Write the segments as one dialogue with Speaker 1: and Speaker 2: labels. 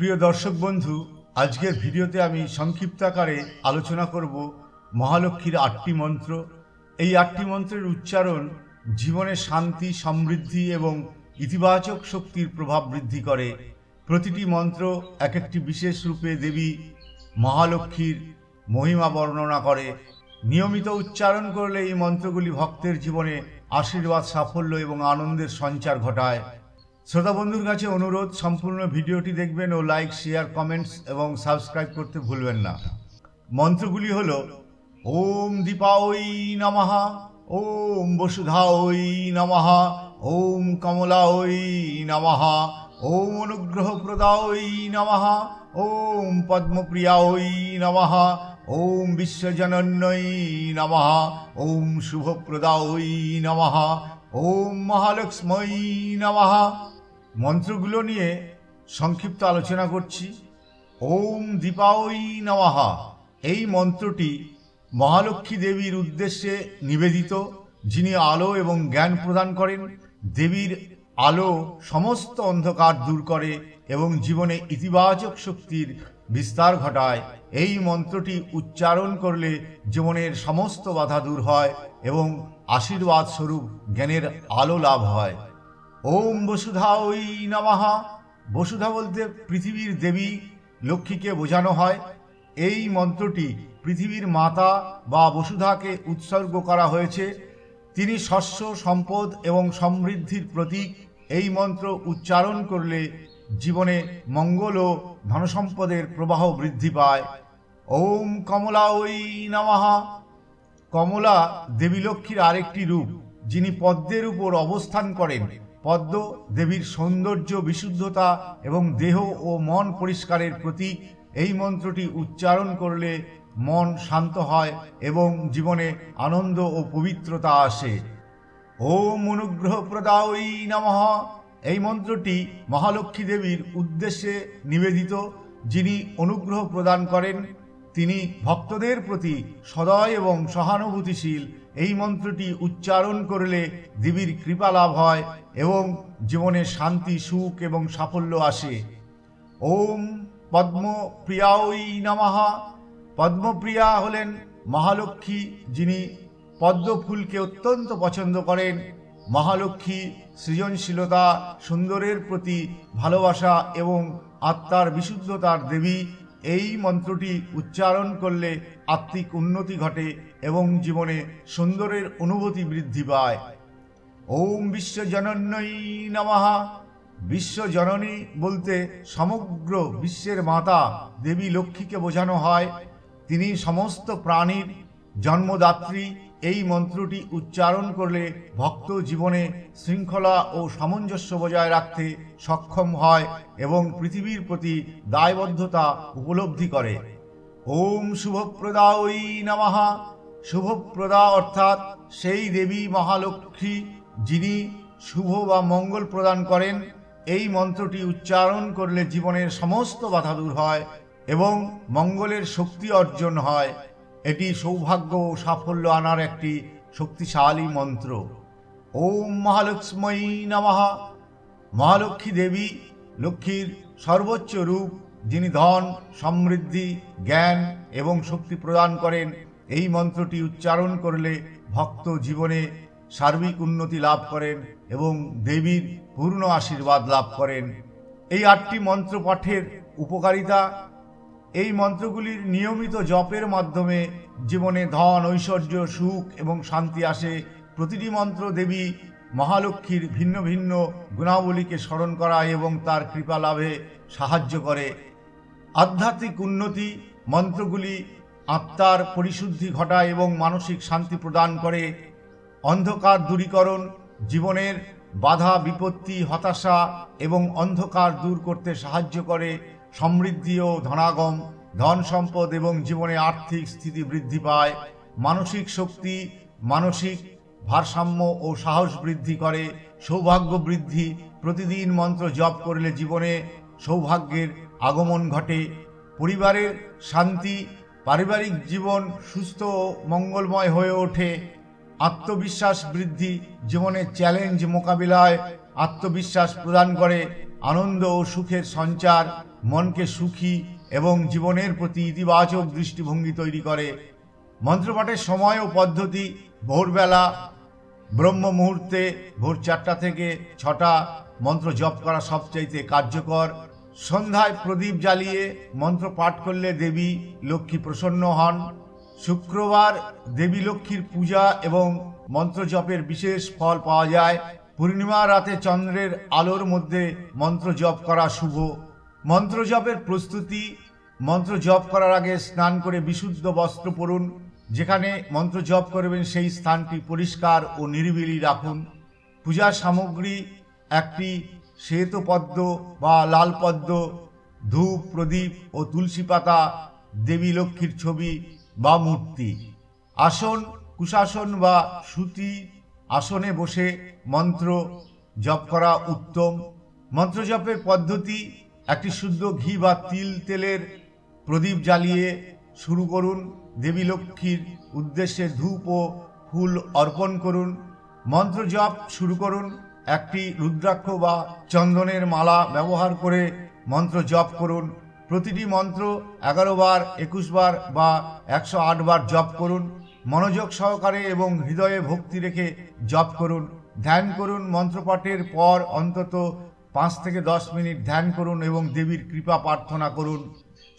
Speaker 1: প্রিয় দর্শক বন্ধু, আজকের ভিডিওতে আমি সংক্ষিপ্ত আকারে আলোচনা করব মহালক্ষ্মীর আটটি মন্ত্র। এই আটটি মন্ত্রের উচ্চারণ জীবনে শান্তি, সমৃদ্ধি এবং ইতিবাচক শক্তির প্রভাব বৃদ্ধি করে। প্রতিটি মন্ত্র এক একটি বিশেষ রূপে দেবী মহালক্ষ্মীর মহিমা বর্ণনা করে। নিয়মিত উচ্চারণ করলে এই মন্ত্রগুলি ভক্তের জীবনে আশীর্বাদ, সাফল্য এবং আনন্দের সঞ্চার ঘটায়। শ্রোতা বন্ধুর কাছে অনুরোধ, সম্পূর্ণ ভিডিওটি দেখবেন ও লাইক শেয়ার কমেন্টস এবং সাবস্ক্রাইব করতে ভুলবেন না। মন্ত্রগুলি হল, ওম দীপাওই নমঃ, ওম বসুধাওই নমহা ওম কমলাওই নমহা ওম অনুগ্রহ প্রদাওই নমহা ওম পদ্মপ্রিয়াওই নমহা ওম বিশ্বজনন্যই নমঃ, ওম শুভপ্রদাওই নমহা ওম মহালক্ষ্মী নমঃ। মন্ত্রগুলো নিয়ে সংক্ষিপ্ত আলোচনা করছি। ওম দীপাওই নমঃ। এই মন্ত্রটি মহালক্ষ্মী দেবীর উদ্দেশ্যে নিবেদিত, যিনি আলো এবং জ্ঞান প্রদান করেন। দেবীর আলো সমস্ত অন্ধকার দূর করে এবং জীবনে ইতিবাচক শক্তির বিস্তার ঘটায়। এই মন্ত্রটি উচ্চারণ করলে জীবনের সমস্ত বাধা দূর হয় এবং আশীর্বাদ স্বরূপ জ্ঞানের আলো লাভ হয়। ওম বসুধা ওই নমহা বসুধা বলতে পৃথিবীর দেবী লক্ষ্মীকে বোঝানো হয়। এই মন্ত্রটি পৃথিবীর মাতা বা বসুধাকে উৎসর্গ করা হয়েছে। তিনি শস্য, সম্পদ এবং সমৃদ্ধির প্রতীক। এই মন্ত্র উচ্চারণ করলে জীবনে মঙ্গল ও ধনসম্পদের প্রবাহ বৃদ্ধি পায়। ওম কমলা ওই নমহা কমলা দেবী লক্ষ্মীর আরেকটি রূপ, যিনি পদ্মের উপর অবস্থান করেন। পদ্ম, দেবীর সৌন্দর্য, বিশুদ্ধতা এবং দেহ ও মন পরিষ্কারের প্রতীক, এই মন্ত্রটি উচ্চারণ করলে মন শান্ত হয় এবং জীবনে আনন্দ ও পবিত্রতা আসে। ওম অনুগ্রহ প্রদায়ী নমঃ। এই মন্ত্রটি মহালক্ষ্মী দেবীর উদ্দেশ্যে নিবেদিত, যিনি অনুগ্রহ প্রদান করেন, তিনি ভক্তদের প্রতি সদয় এবং সহানুভূতিশীল এই মন্ত্রটি উচ্চারণ করলে দেবীর কৃপা লাভ হয় এবং জীবনে শান্তি, সুখ এবং সাফল্য আসে। ওম পদ্মপ্রিয়াই নমঃ। পদ্মপ্রিয়া হলেন মহালক্ষ্মী যিনি পদ্মফুলকে অত্যন্ত পছন্দ করেন। মহালক্ষ্মী সৃজনশীলতা, সুন্দরের প্রতি ভালোবাসা এবং আত্মার বিশুদ্ধতার দেবী এই মন্ত্রটি উচ্চারণ করলে আত্মিক উন্নতি ঘটে এবং জীবনে সুন্দরের অনুভূতি বৃদ্ধি পায়। ওম বিশ্বজনন্যই নমঃ। বিশ্বজননী বলতে সমগ্র বিশ্বের মাতা দেবী লক্ষ্মীকে বোঝানো হয়। তিনি সমস্ত প্রাণীর জন্মদাত্রী এই মন্ত্রটি উচ্চারণ করলে ভক্ত জীবনে শৃঙ্খলা ও সামঞ্জস্য বজায় রাখতে সক্ষম হয় এবং পৃথিবীর প্রতি দায়বদ্ধতা উপলব্ধি করে। ওম শুভপ্রদা ওই নমহা শুভপ্রদা অর্থাৎ সেই দেবী মহালক্ষ্মী যিনি শুভ বা মঙ্গল প্রদান করেন, এই মন্ত্রটি উচ্চারণ করলে জীবনের সমস্ত বাধা দূর হয় এবং মঙ্গলের শক্তি অর্জন হয়। এটি সৌভাগ্য ও সাফল্য আনার একটি শক্তিশালী মন্ত্র। ওম মহালক্ষ্মী নমঃ। মহালক্ষ্মী দেবী লক্ষ্মীর সর্বোচ্চ রূপ, যিনি ধন, সমৃদ্ধি, জ্ঞান এবং শক্তি প্রদান করেন, এই মন্ত্রটি উচ্চারণ করলে ভক্ত জীবনে সার্বিক উন্নতি লাভ করেন এবং দেবীর পূর্ণ আশীর্বাদ লাভ করেন। এই আটটি মন্ত্র পাঠের উপকারিতা এই মন্ত্রগুলির নিয়মিত জপের মাধ্যমে জীবনে ধন, ঐশ্বর্য, সুখ এবং শান্তি আসে। প্রতিটি মন্ত্র দেবী মহালক্ষ্মীর ভিন্ন ভিন্ন গুণাবলীকে স্মরণ করা এবং তার কৃপা লাভে সাহায্য করে। আধ্যাত্মিক উন্নতি মন্ত্রগুলি আত্মার পরিশুদ্ধি ঘটায় এবং মানসিক শান্তি প্রদান করে। অন্ধকার দূরীকরণ, জীবনের বাধা, বিপত্তি, হতাশা এবং অন্ধকার দূর করতে সাহায্য করে। সমৃদ্ধি ও ধনাগম, ধন সম্পদ এবং জীবনে আর্থিক স্থিতি বৃদ্ধি পায়, মানসিক শক্তি, মানসিক ভারসাম্য ও সাহস বৃদ্ধি করে, সৌভাগ্য বৃদ্ধি, প্রতিদিন মন্ত্র জপ করলে জীবনে সৌভাগ্যের আগমন ঘটে, পরিবারের শান্তি, পারিবারিক জীবন সুস্থ ও মঙ্গলময় হয়ে ওঠে, আত্মবিশ্বাস বৃদ্ধি, জীবনের চ্যালেঞ্জ মোকাবিলায় আত্মবিশ্বাস প্রদান করে আনন্দ ও সুখের সঞ্চার, মনকে সুখী এবং জীবনের প্রতি ইতিবাচক দৃষ্টিভঙ্গি তৈরি করে। মন্ত্রপাঠের সময় ও পদ্ধতি ভোরবেলা, ব্রহ্ম মুহূর্তে, ভোর চারটা থেকে ছটা মন্ত্র জপ করা সবচাইতে কার্যকর। সন্ধ্যায় প্রদীপ জ্বালিয়ে মন্ত্র পাঠ করলে দেবী লক্ষ্মী প্রসন্ন হন। শুক্রবার দেবী লক্ষ্মীর পূজা এবং মন্ত্র জপের বিশেষ ফল পাওয়া যায়। পূর্ণিমা রাতে চন্দ্রের আলোর মধ্যে মন্ত্র জপ করা শুভ। মন্ত্র জপের প্রস্তুতি, মন্ত্র জপ করার আগে স্নান করে বিশুদ্ধ বস্ত্র পরুন। যেখানে মন্ত্র জপ করবেন সেই স্থানটি পরিষ্কার ও নিরিবিলি রাখুন। পূজার সামগ্রী একটি শ্বেতপদ্ম বা লাল পদ্ম, ধূপ, প্রদীপ ও তুলসী পাতা, দেবী লক্ষ্মীর ছবি বা মূর্তি। আসন, কুশাসন বা সুতি আসনে বসে মন্ত্র জপ করা উত্তম। মন্ত্র জপের পদ্ধতি, একটি শুদ্ধ ঘি বা তিল তেলের প্রদীপ জ্বালিয়ে শুরু করুন। দেবী লক্ষ্মীর উদ্দেশ্যে ধূপ ও ফুল অর্পণ করুন। মন্ত্র জপ শুরু করুন। একটি রুদ্রাক্ষ বা চন্দনের মালা ব্যবহার করে মন্ত্র জপ করুন। প্রতিটি মন্ত্র এগারো বার, একুশ বার বা একশো আট বার জপ করুন। মনোযোগ সহকারে এবং হৃদয়ে ভক্তি রেখে জপ করুন, ধ্যান করুন মন্ত্রপাঠের পর অন্তত পাঁচ থেকে দশ মিনিট ধ্যান করুন এবং দেবীর কৃপা প্রার্থনা করুন।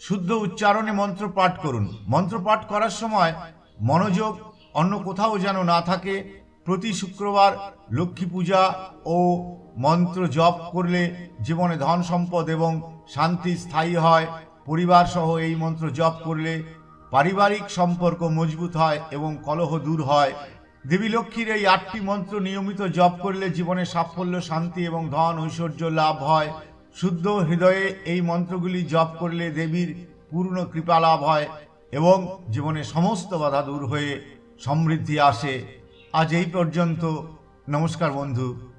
Speaker 1: শুদ্ধ উচ্চারণে মন্ত্র পাঠ করুন। মন্ত্র পাঠ করার সময় মনোযোগ অন্য কোথাও যেন না থাকে। প্রতি শুক্রবার লক্ষ্মী পূজা ও মন্ত্র জপ করলে জীবনে ধন সম্পদ এবং শান্তি স্থায়ী হয়। পরিবার সহ এই মন্ত্র জপ করলে পারিবারিক সম্পর্ক মজবুত হয় এবং কলহ দূর হয়। দেবী লক্ষ্মীর এই আটটি মন্ত্র নিয়মিত জপ করলে জীবনে সাফল্য, শান্তি এবং ধন ঐশ্বর্য লাভ হয়। শুদ্ধ হৃদয়ে এই মন্ত্রগুলি জপ করলে দেবীর পূর্ণ কৃপা লাভ হয় এবং জীবনে সমস্ত বাধা দূর হয়ে সমৃদ্ধি আসে। আজ এই পর্যন্ত। নমস্কার বন্ধু।